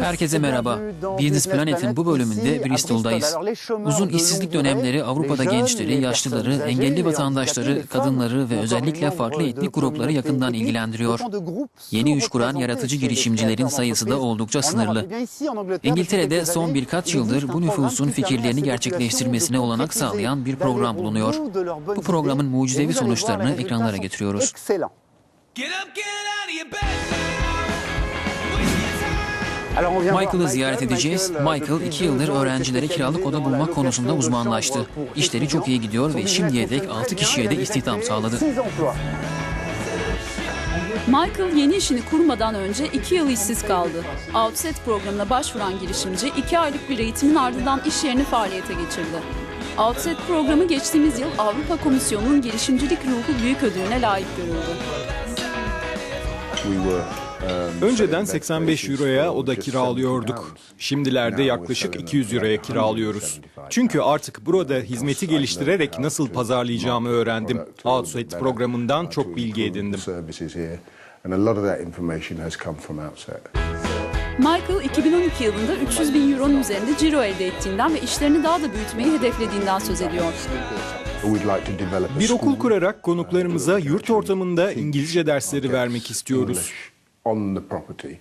Herkese merhaba. Business Planet'in bu bölümünde Bristol'dayız. Uzun işsizlik dönemleri Avrupa'da gençleri, yaşlıları, engelli vatandaşları, kadınları ve özellikle farklı etnik grupları yakından ilgilendiriyor. Yeni iş kuran yaratıcı girişimcilerin sayısı da oldukça sınırlı. İngiltere'de son birkaç yıldır bu nüfusun fikirlerini gerçekleştirmesine olanak sağlayan bir program bulunuyor. Bu programın mucizevi sonuçlarını ekranlara getiriyoruz. Get up, get out of your bed. Michael'ı ziyaret edeceğiz. Michael iki yıldır öğrencilere kiralık oda bulmak konusunda uzmanlaştı. İşleri çok iyi gidiyor ve şimdiye dek 6 kişiye de istihdam sağladı. Michael yeni işini kurmadan önce iki yıl işsiz kaldı. Outset programına başvuran girişimci iki aylık bir eğitimin ardından iş yerini faaliyete geçirdi. Outset programı geçtiğimiz yıl Avrupa Komisyonu'nun girişimcilik ruhu büyük ödülüne layık görüldü. Önceden 85 euroya oda kiralıyorduk. Şimdilerde yaklaşık 200 euroya kiralıyoruz. Çünkü artık burada hizmeti geliştirerek nasıl pazarlayacağımı öğrendim. Outset programından çok bilgi edindim. Michael 2012 yılında 300 bin euronun üzerinde ciro elde ettiğinden ve işlerini daha da büyütmeyi hedeflediğinden söz ediyor. Bir okul kurarak konuklarımıza yurt ortamında İngilizce dersleri vermek istiyoruz. On the property.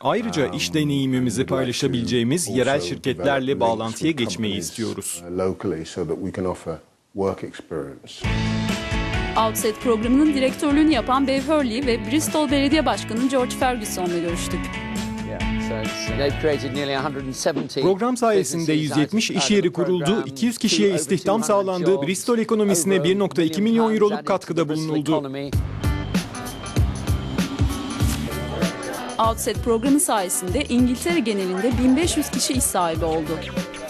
Ayrıca iş deneyimimizi paylaşabileceğimiz yerel şirketlerle bağlantıya geçmeyi istiyoruz. Uh, Locally so that we can offer work experience. Outset programının direktörlüğünü yapan Bev Hurley ve Bristol Belediye Başkanı George Ferguson'la görüştük. Program sayesinde 170 iş yeri kuruldu, 200 kişiye istihdam sağlandı, Bristol ekonomisine 1.2 milyon euroluk katkıda bulunuldu. Outset programı sayesinde İngiltere genelinde 1500 kişi iş sahibi oldu.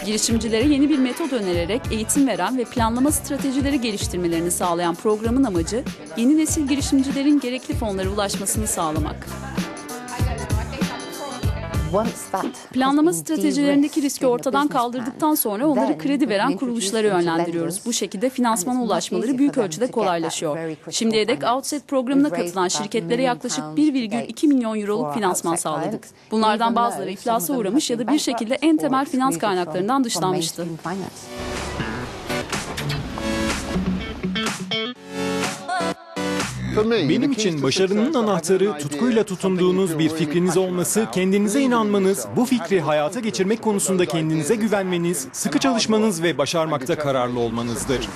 Girişimcilere yeni bir metot önererek eğitim veren ve planlama stratejileri geliştirmelerini sağlayan programın amacı, yeni nesil girişimcilerin gerekli fonlara ulaşmasını sağlamak. Planlama stratejilerindeki riski ortadan kaldırdıktan sonra onları kredi veren kuruluşlara yönlendiriyoruz. Bu şekilde finansmana ulaşmaları büyük ölçüde kolaylaşıyor. Şimdiye dek Outset programına katılan şirketlere yaklaşık 1,2 milyon euroluk finansman sağladık. Bunlardan bazıları iflasa uğramış ya da bir şekilde en temel finans kaynaklarından dışlanmıştı. Benim için başarının anahtarı tutkuyla tutunduğunuz bir fikriniz olması, kendinize inanmanız, bu fikri hayata geçirmek konusunda kendinize güvenmeniz, sıkı çalışmanız ve başarmakta kararlı olmanızdır.